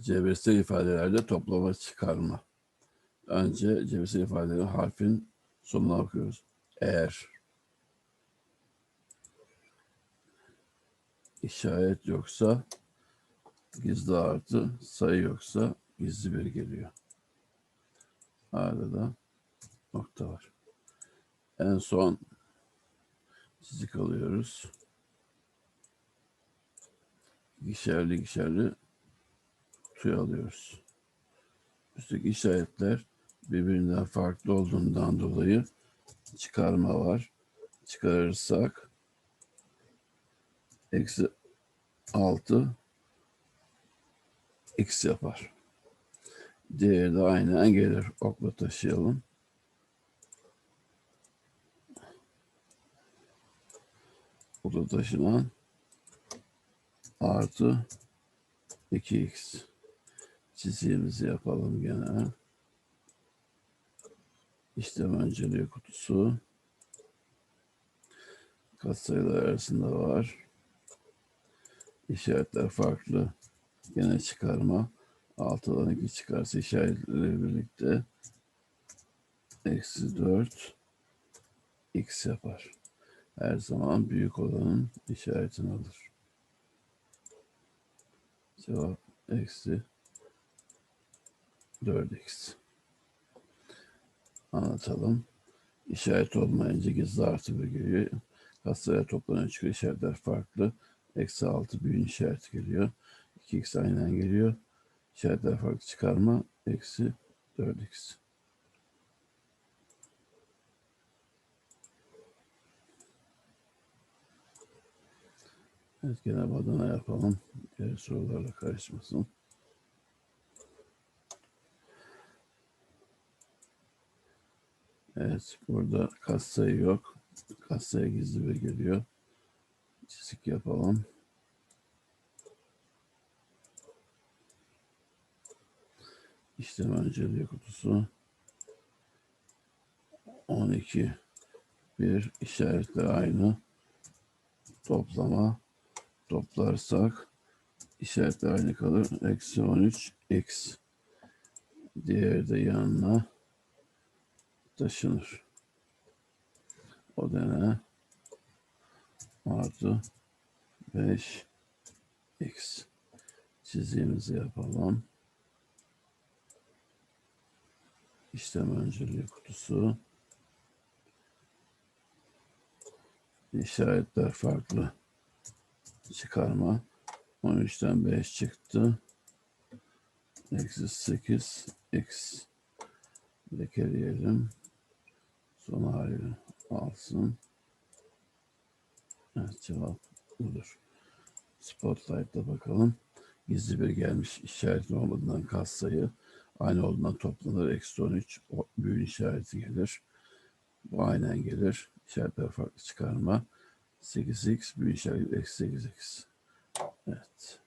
Cebirsel ifadelerde toplama çıkarma. Önce cebirsel ifadelerin harfin sonuna bakıyoruz. Eğer işaret yoksa gizli artı, sayı yoksa gizli bir geliyor. Arada da nokta var. En son çizik alıyoruz. İkişerli ikişerli kutuya alıyoruz. Üstteki işaretler birbirinden farklı olduğundan dolayı çıkarma var. Çıkarırsak eksi 6 x yapar. Diğeri de aynen gelir. Okla taşıyalım. Okla taşınan artı 2x. Çizgimizi yapalım gene. İşlem önceliği kutusu. Katsayılar arasında var. İşaretler farklı. Gene çıkarma. 6'dan 2 çıkarsa işaretleri birlikte eksi 4 x yapar. Her zaman büyük olanın işaretini alır. Cevap eksi 4x. Anlatalım. İşaret olmayınca gizli artı bir geliyor. Katsayılar toplanıyor çıkıyor. İşaretler farklı. Eksi 6 büyüğün işareti geliyor. 2x aynen geliyor. İşaretler farklı çıkarma. Eksi 4x. Evet gene badana yapalım. Diğer sorularla karışmasın. Evet burada katsayı yok. Katsayı gizli bir geliyor. Çizik yapalım. İşlem önceliği kutusu. 12 bir işaretler aynı. Toplama toplarsak işaretler aynı kalır. Eksi 13 x. Diğeri de yanına taşınır. O da ne? Artı 5 x. Çizgimizi yapalım. İşlem önceliği kutusu. İşaretler farklı. Çıkarma. 13'ten 5 çıktı. Eksi 8 x. Lekeleyelim. Son halini alsın. Evet cevap budur. Spotlight'ta bakalım. Gizli bir gelmiş işaretin olmadığından katsayı aynı olduğundan toplanır. Eksi 13 o büyük işareti gelir. Bu aynen gelir. İşaretler farklı çıkarma. 8x büyük işaret eksi 8x. Evet.